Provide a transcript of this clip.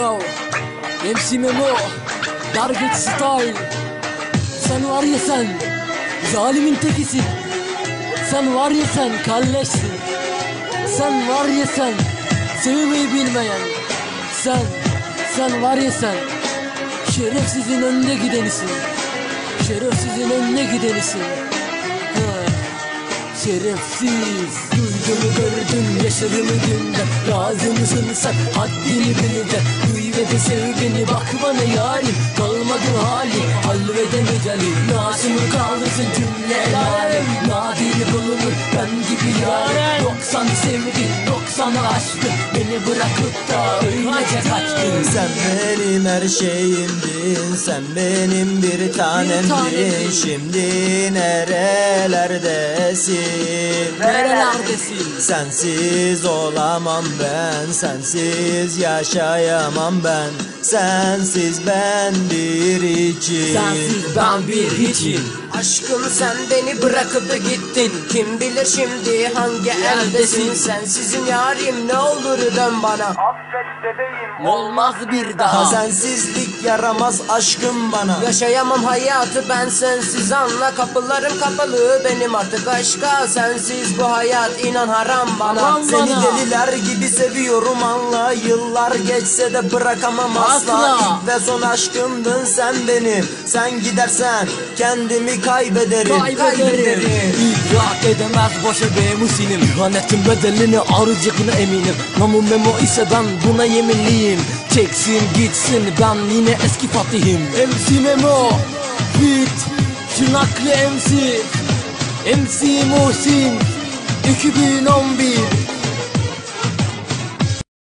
Yo, MC Memo, Darget Style. Sen var ya sen, zalimin tekisin. Sen var ya sen, kalleşsin. Sen var ya sen, sevmeyi bilmeyen. Sen, sen var ya sen Şerefsizin önde gidenisin. Şerefsizin önde gidenisin. Şerefsiz Duyduğumu gördüm yaşadığımı günden Razı mısın sen haddini bilden Duy ve de sev beni bak bana yarim. Kalmadı hali halveden eceli Nasımı kaldırsın cümle alem Nadir bulunur ben gibi yarim Doksan sevdin doksanı aşkın Beni bırakıp da öylece kaçtın Sen benim her şeyimdin Sen benim bir tanemdin. Şimdi nerelerdesin? Nerelerdesin? Sensiz olamam ben Sensiz yaşayamam ben. Sensiz ben bir için. Sensiz ben bir hiçim Aşkım sen beni bırakıp da gittin. Kim bilir şimdi hangi eldesin? Sensizin yarim ne olur dön bana. Olmaz bir Ha daha. Sensizlik yaramaz aşkım bana. Yaşayamam hayatı ben sensiz. Anla Kapılarım kapalı. Benim artık aşka Sensiz. Bu hayat inan haram bana. Haram Seni bana. deliler gibi seviyorum anla. Yıllar geçse de bırakamam asla, Asla. İlk ve son aşkımdın sen benim. Sen gidersen kendimi kaybederim. Kaybederim. İdrak edemez boşa bemusinim İhanetin bedelini arayacağına eminim. Namu memo ise ben buna yeminliyim. Çeksin gitsin ben yine eski Fatih'im. MC Memo Fit Tırnaklı MC MC Muhsin 2011